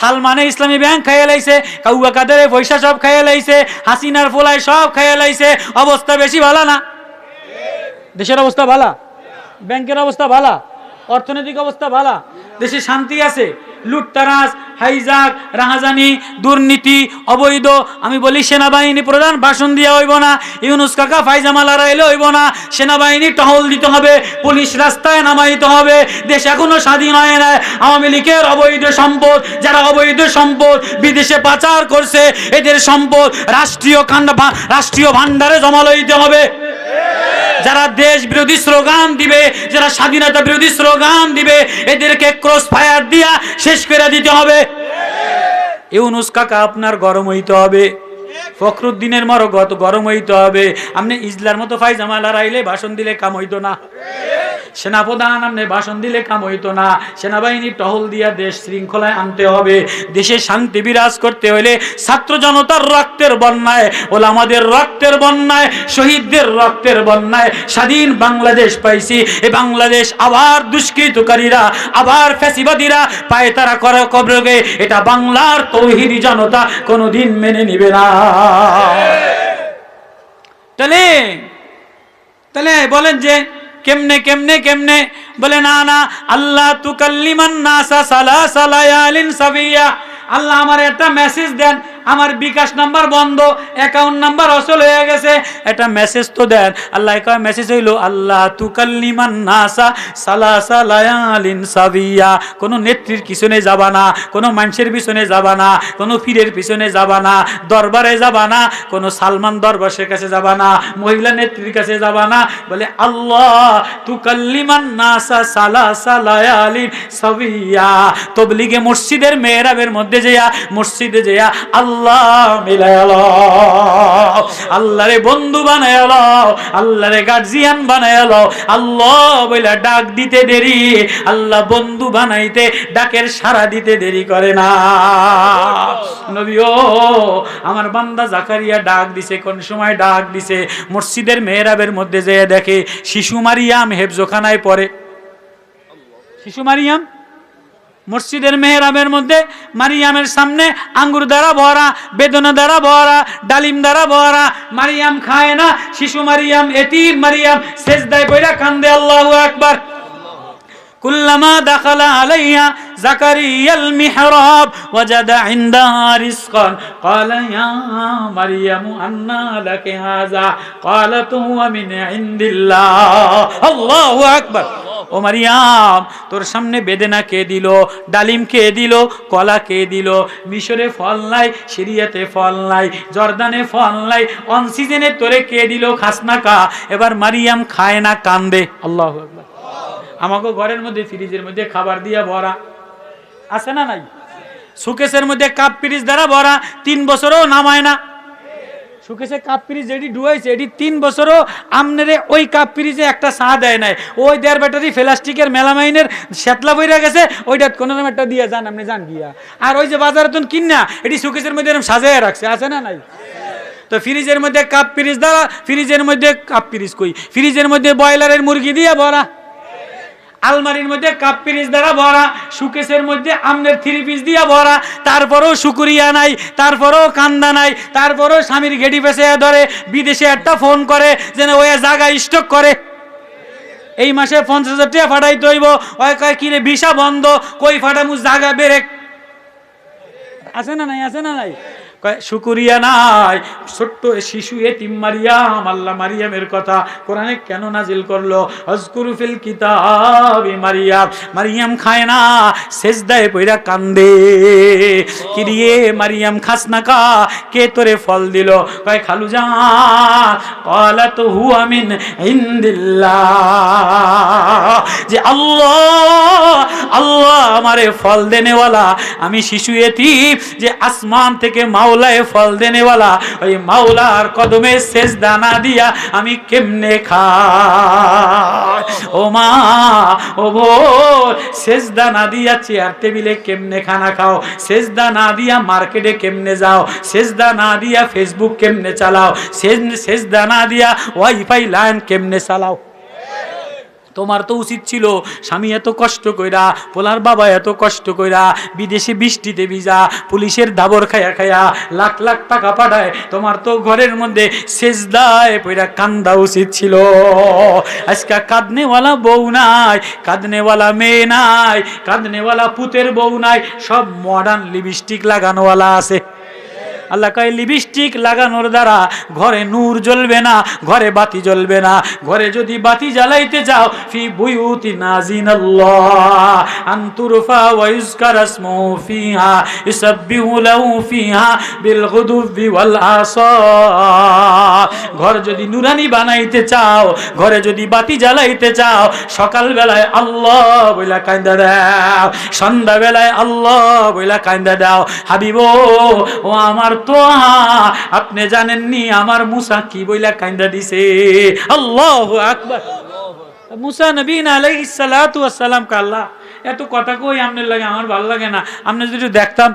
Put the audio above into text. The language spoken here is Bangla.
সালমানে ইসলামী ব্যাংক খাইয়ে লাইছে, কাউয়া কাদের পয়সা সব খাইয়ে লাইছে, হাসিনার ফোলায় সব খাইয়ে লাইছে, অবস্থা বেশি ভালো না? দেশের অবস্থা ভালো? ব্যাংকের অবস্থা ভালো? অর্থনৈতিক অবস্থা ভালো? দেশে শান্তি আছে, লুটতারাজ হাইজাক, রাহাজানি, দুর্নীতি, অবৈধ। আমি বলি, সেনাবাহিনী প্রধান, ভাষণ দিয়ে হইব না। ইউনুস কাকা, ফাইজামা লড়াইলে হইব না। সেনাবাহিনী টহল দিতে হবে। পুলিশ রাস্তায় নামাইতে হবে। দেশ এখনও স্বাধীন হয় না আওয়ামী লীগের অবৈধ সম্পদ, যারা অবৈধ সম্পদ বিদেশে পাচার করছে, এদের সম্পদ রাষ্ট্রীয় কান্ড রাষ্ট্রীয় ভাণ্ডারে জমা লইতে হবে। যারা দেশ বিরোধী স্লোগান দিবে, যারা স্বাধীনতা বিরোধী স্লোগান দিবে, এদেরকে ক্রস ফায়ার দিয়া শেষ করে দিতে হবে। ইউনুস কাকা, আপনার গরম হইতে হবে। ফখরুদ্দিনের মরগত গরম হইতে হবে। আপনি ইজলার মতো ফাইজামালা রাইলে ভাষণ দিলে কাম হইতো না। সেনাপ্রধান আপনি ভাষণ দিলে কাম হইতো না। সেনাবাহিনী টহল দিয়া দেশ শৃঙ্খলায় আনতে হবে। দেশে শান্তি বিরাজ করতে হলে ছাত্র জনতার রক্তের বন্যায় ওলা আমাদের রক্তের বন্যায়, শহীদদের রক্তের বন্যায় স্বাধীন বাংলাদেশ পাইছি। এ বাংলাদেশ আবার দুষ্কৃতকারীরা, আবার ফ্যাসিবাদীরা পায়ে তারা করে কবরগে। এটা বাংলার তৌহিদি জনতা কোনোদিন মেনে নিবে না। তাহলে তাহলে বলেন যে কেমনে কেমনে কেমনে বলে না না আল্লাহ তুকাল্লিমান নাসা সালা সালায়ালিন সাবিয়া আল্লাহ আমার একটা মেসেজ দেন আমার বিকাশ নাম্বার বন্ধ অ্যাকাউন্ট নাম্বার অসল হয়ে গেছে। একটা মেসেজ তো দেন। আল্লাহ মেসেজ হইল, আল্লাহ তুকাল্লিমান সাবিয়া। কোনো নেত্রীর পিছনে যাবা না, কোনো মানুষের পিছনে যাবা না, কোনো পীরের পিছনে যাবা না, দরবারে যাবা না, কোনো সালমান দরবারের কাছে যাবা না, মহিলা নেত্রীর কাছে যাবা না। বলে, আল্লাহ তুকাল্লিমান নাসা সালা সালায়ালিন সাবিয়া। তবলিগে মসজিদের মেহরাবের মধ্যে যেয়া মসজিদে যেয়া আল্লাহ মিলায়াল আল্লাহরে বন্ধু আল্লাহরে গার্জিয়ান আল্লাহ ডাক দিতে দেরি। আল্লাহ বন্ধু বানাইতে ডাকের সারা দিতে দেরি করে না। আমার বান্দা জাকারিয়া ডাক দিছে, কোন সময় ডাক দিছে? মসজিদের মেহরাবের মধ্যে যেয়ে দেখে, শিশু মারিয়াম হেফজোখানায় পড়ে। শিশু মারিয়াম? মসজিদের মেহরাবের মধ্যে মারিয়ামের সামনে আঙ্গুর দ্বারা ভরা বেদনা দ্বারা ভরা ডালিম দ্বারা ভরা মারিয়াম খায় না শিশু মারিয়াম এতিম মারিয়াম শেষ দায় কইরা কান্দে আল্লাহ একবার كلما دخل عليها زكريا المحراب وجد عندها رزقا قال يا مريم أنى لك هذا قالت هو من عند الله الله أكبر ও মারিয়াম, তোর সামনে বেদেনা কে দিল? ডালিম কে দিল? কলা কে দিল? মিশরে ফল নাই, সিরিয়াতে ফল নাই, জর্দানে ফল নাই অন সিজনে তোরে কে দিল? খাসনা কা এবার মারিয়াম খায় না, কান্দে। আল্লাহ আমাকে ঘরের মধ্যে, ফ্রিজের মধ্যে খাবার দিয়া ভরা। আছে না নাই? সুকেশের মধ্যে কাপ পিরিজ দ্বারা ভরা। তিন বছরও নামায় না। সুকেশে কাপ পিরিজ এটি ডুয়াইছে, এটি তিন বছরও আমনেরে ওই কাপ পিরিজে একটা চা দেয় নাই। ওই দেড় ব্যাটারি প্লাস্টিকের মেলামাইনের শ্যাতলা বইরা গেছে, ওইটা কোনো রকম একটা দিয়ে যান আপনি যান গিয়া। আর ওই যে বাজারে তুমি কিনা এটি সুকেশের মধ্যে এরকম সাজায় রাখছে, আছে না নাই? তো ফ্রিজের মধ্যে কাপ পিরিজ দ্বারা ফ্রিজের মধ্যে কাপ পিরিজ কই? ফ্রিজের মধ্যে ব্রয়লারের মুরগি দিয়ে ভরা। আলমারির মধ্যে কাপ পিরিজ দ্বারা ভরা সুকেশের মধ্যে আমনের থ্রি পিস দিয়া ভরা, তারপরেও শুকুরিয়া নাই, তারপরেও কান্দা নাই, তারপরেও স্বামীর গেটি পেছে ধরে, বিদেশে একটা ফোন করে, যেন ওই জায়গা স্টক করে। এই মাসে পঞ্চাশ হাজার টাকা ফাটাইতে হইব। ওই কয়, কিরে, ভিসা বন্ধ, কই ফাটামু জায়গা বেরেক? আছে না নাই? আছে না নাই? শুকুরিয়া নাই, ছোট্ট শিশু এতিম মারিয়াম, আল্লাহ মারিয়ামের কথা কোরআনে কেন নাজিল করল? হজকুরু ফিল কিতাব মারিয়াম। মারিয়াম খায় না, সেজদায় পইরা কান্দে। কিরিয়ে মারিয়াম, খাস না কা কে তোরে ফল দিল? কয়, খালু যা কলা তো হু আমিন ইন্দিল্লাহ। যে আল্লাহ আল্লাহ আমারে ফল দেনেওয়ালা, আমি শিশু এতিম যে আসমান থেকে মাওলায় ফল দেনেওয়ালা ওই মাওলার কদমে শেষ দানা দিয়া আমি কেমনে খাই? ও মা, ও বোন শেষ দানা দিয়া চেয়ার টেবিলে কেমনে খানা খাও? শেষ দানা দিয়া মার্কেটে কেমনে যাও? শেষ দানা দিয়া ফেসবুক কেমনে চালাও? শেষ শেষ দানা দিয়া ওয়াইফাই লাইন কেমনে চালাও? তোমার তো উচিত ছিল, স্বামী এত কষ্ট কইরা, পোলার বাবা এত কষ্ট কইরা, বিদেশে বৃষ্টিতে ভিজা, পুলিশের দাবর খায়া খায়া লাখ লাখ টাকা পাঠায়, তোমার তো ঘরের মধ্যে সেজদায় পইরা কান্দা উচিত ছিল। আজকে কাঁদনেওয়ালা বউ নাই, কাঁদনেওয়ালা মেয়ে নাই, কাঁদনেওয়ালা পুতের বউ নাই, সব মডার্ন লিপস্টিক লাগানোওয়ালা আছে। আল্লাহ কয়, লিপস্টিক লাগানোর দ্বারা ঘরে নূর জ্বলবে না, ঘরে বাতি জ্বলবে না। ঘরে যদি বাতি জ্বালাইতে যাও ফি বুয়ুতি নাজিনাল্লাহ আনতুরফা ওয়া ইউজকারা ইসমুহু ফিহা, ইসাব্বিহু লাহু ফিহা বিল গুদুবি ওয়াল আসা ঘর যদি নুরানি বানাইতে চাও, ঘরে যদি বাতি জ্বালাইতে চাও সকাল বেলায় আল্লাহ বইলা কান্দা দাও সন্ধ্যা বেলায় আল্লাহ বইলা কান্দা দাও। হাবিব, ও আমার তো আপনি জানেননি আমার মুসা কি বইলা কান্দা দিছে? আল্লাহ আকবার। মুসা নবীন আলাইহিস সালাতু ওয়াস সালাম কা আল্লাহ? এত কথা কই আপনার লাগে আমার ভালো লাগে না। আপনি যদি দেখতাম